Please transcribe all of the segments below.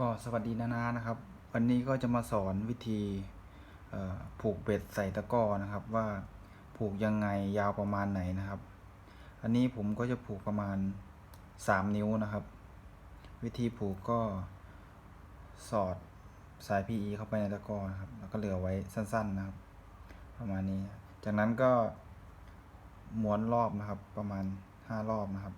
ก็สวัสดีนานานะครับ วันนี้ก็จะมาสอนวิธีผูกเบ็ดใส่ตะกร้อนะครับ ว่าผูกยังไงยาวประมาณไหนนะครับ อันนี้ผมก็จะผูกประมาณ 3 นิ้วนะครับ วิธีผูกก็สอดสาย PE เข้าไปในตะกร้อนะครับ แล้วก็เหลือไว้สั้นๆนะครับ ประมาณนี้ จากนั้นก็ม้วนรอบนะครับประมาณ 5 รอบนะครับ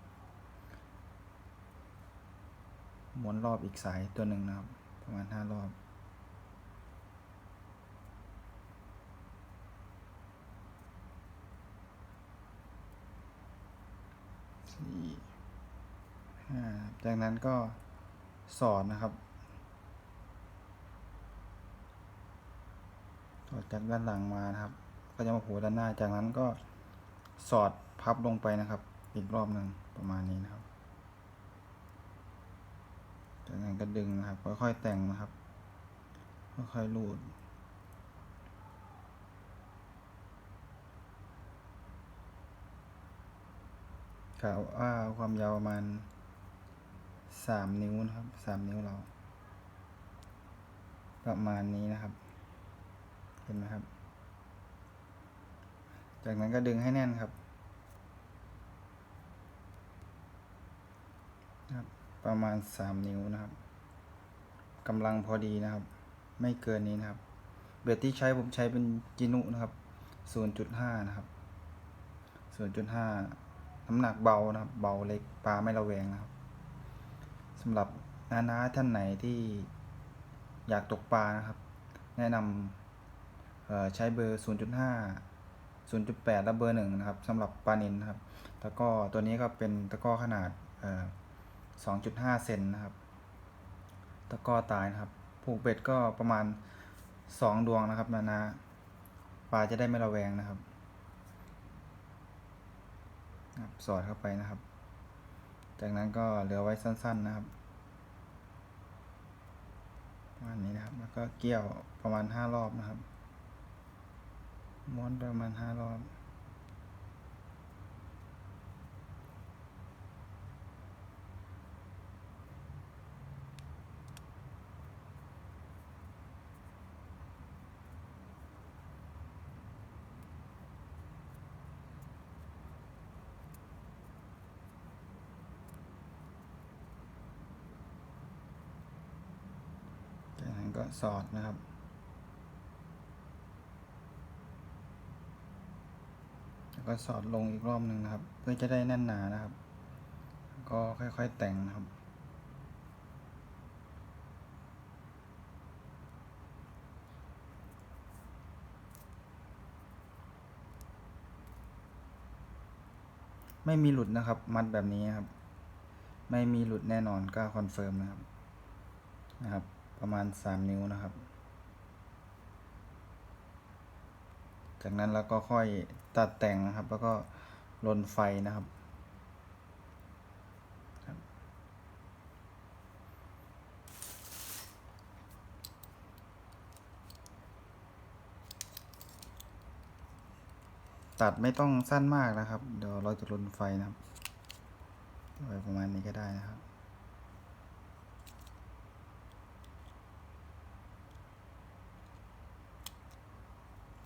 ม้วนรอบอีกสายตัวหนึ่งนะครับ ประมาณห้ารอบ สี่ห้าจากนั้นก็สอดนะครับ สอดจากด้านหลังมานะครับ ก็จะมาผูด้านหน้า จากนั้นก็สอดพับลงไปนะครับ อีกรอบหนึ่งประมาณนี้นะครับ จา ก็ดึงนะครับ ค่อยๆแต่งนะครับ ค่อยๆรูดกะว่าความยาวประมาณสามนิ้วนะครับสามนิ้วเรา ประมาณนี้นะครับ เห็นไหมครับ จากนั้นก็ดึงให้แน่นครับครับ ประมาณสามนิ้วนะครับ กำลังพอดีนะครับ ไม่เกินนี้นะครับ เบ็ดที่ใช้ผมใช้เป็นจินุนะครับ 0.5 นะครับ 0.5 น้ำหนักเบานะครับ เบาเล็กปลาไม่ระแวงนะครับสำหรับนานาท่านไหนที่อยากตกปลานะครับ แนะนำใช้เบอร์ 0.5 0.8 และเบอร์1นะครับสำหรับปลานินนะครับ แล้วก็ตัวนี้ก็เป็นตะก้อขนาด 2.5 เซนนะครับ ตะกอตายนะครับ ผูกเบ็ดก็ประมาณ2ดวงนะครับ นานาปลาจะได้ไม่ระแวงนะครับครับสอดเข้าไปนะครับ จากนั้นก็เหลือไว้สั้น ๆนะครับประมาณนี้นะครับ แล้วก็เกี่ยวประมาณห้ารอบนะครับ ม้วนประมาณห้ารอบ ก็สอดนะครับ แล้วก็สอดลงอีกรอบหนึ่งนะครับ เพื่อจะได้แน่นหนานะครับ ก็ค่อยๆแต่งนะครับไม่มีหลุดนะครับ มัดแบบนี้ครับ ไม่มีหลุดแน่นอนกล้าคอนเฟิร์มนะครับนะครับ ประมาณสามนิ้วนะครับ จากนั้นเราก็ค่อยตัดแต่งนะครับ แล้วก็ลนไฟนะครับครับตัดไม่ต้องสั้นมากนะครับ เดี๋ยวเราจะลนไฟนะครับไว้ประมาณนี้ก็ได้นะครับ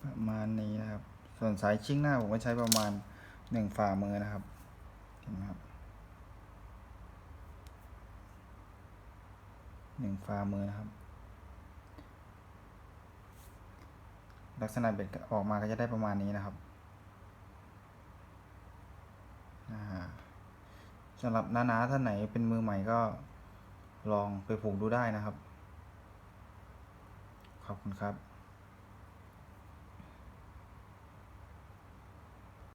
ประ มาณนี้นะครับ ส่วนสายชิ่งหน้าผมก็ใช้ประมาณหนึ่งฝ่ามือนะครับเห็นไหมครับหนึ่งฝ่ามือนะครับ ลักษณะเบ็ดออกมาก็จะได้ประมาณนี้นะครับสำหรับน้าๆท่านไหนเป็นมือใหม่ก็ลองไปผูกดูได้นะครับ ขอบคุณครับ